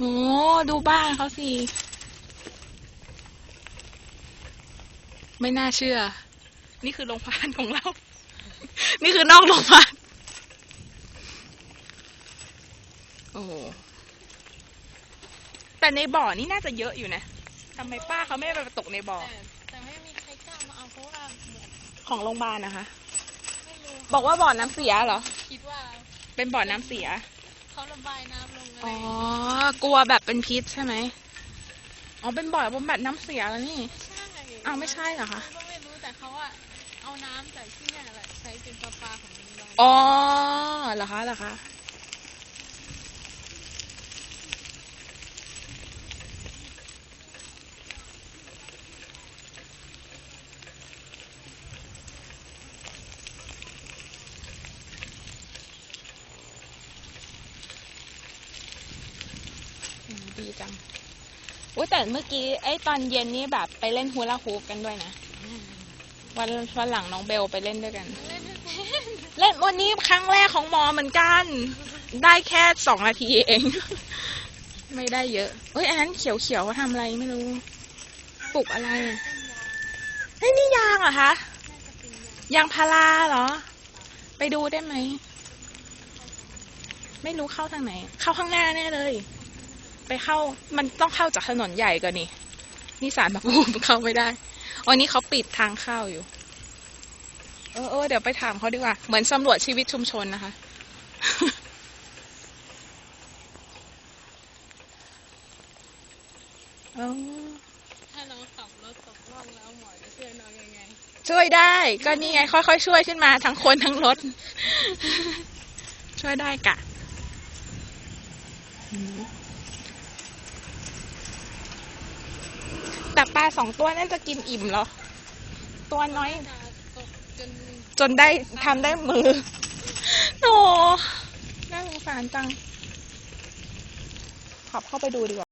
โหดูบ้านเขาสิ ไม่น่าเชื่อ นี่คือโรงพยาบาลของเรา นี่คือนอกโรงพยาบาลโอ้โหแต่ในบ่อนี่น่าจะเยอะอยู่นะทำไมป้าเขาไม่ไปตกในบ่อแต่แต่ไม่มีใครกล้ามาเอาเพราะว่าเหมือนของโรงพยาบาลนะคะ ไม่รู้บอกว่าบ่อน้ำเสียเหรอ คิดว่าเป็นบ่อน้ำเสีย เขาระบายน้ำลงอะไรอ๋อ กลัวแบบเป็นพิษใช่ไหมอ๋อเป็นบ่อบำบัดน้ำเสียแล้วนี่ไม่ใช่อ้าวไม่ใช่เหรอคะ ก็ไม่รู้แต่เขาอะเอาน้ำจากที่เนี่ยแหละใช้เป็นประปาของโรงพยาบาลอ๋อเหรอคะเหรอคะ ดีจังอุ้ยแต่เมื่อกี้ไอ้ตอนเย็นนี่แบบไปเล่นฮูลาฮูปกันด้วยนะวันวันหลังน้องเบลไปเล่นด้วยกัน เล่นไม่เป็นเล่นวันนี้ครั้งแรกของหมอเหมือนกัน ได้แค่สองนาทีเอง ไม่ได้เยอะเอ้ยอันนั้นเขียวเขียวๆเขาทำอะไรไม่รู้ปลูกอะไรอะเฮ้ยนี่ยางเหรอคะน่าจะเป็นยางยางพาราเหรอ ไปดูได้ไหม ไม่รู้เข้าทางไหน เข้าข้างหน้าแน่เลย ไปเข้า มันต้องเข้าจากถนนใหญ่ก่อนนี่นี่สารพระภูมิเข้าไม่ได้วันนี้เขาปิดทางเข้าอยู่ เออเออเดี๋ยวไปถามเขาดีกว่า เหมือนสำรวจชีวิตชุมชนนะคะอ๋อถ้าน้องขับรถตกร่องแล้วหมอจะช่วยน้องยังไง ช่วยได้ ก็นี่ไง ค่อยๆช่วยขึ้นมาทั้งคนทั้งรถ ช่วยได้กะอืม แต่ปลาสองตัวนั่นจะกินอิ่มเหรอ ตัวน้อย จนได้ทำได้มือโนน่าสงสารจังขับเข้าไปดูดีกว่า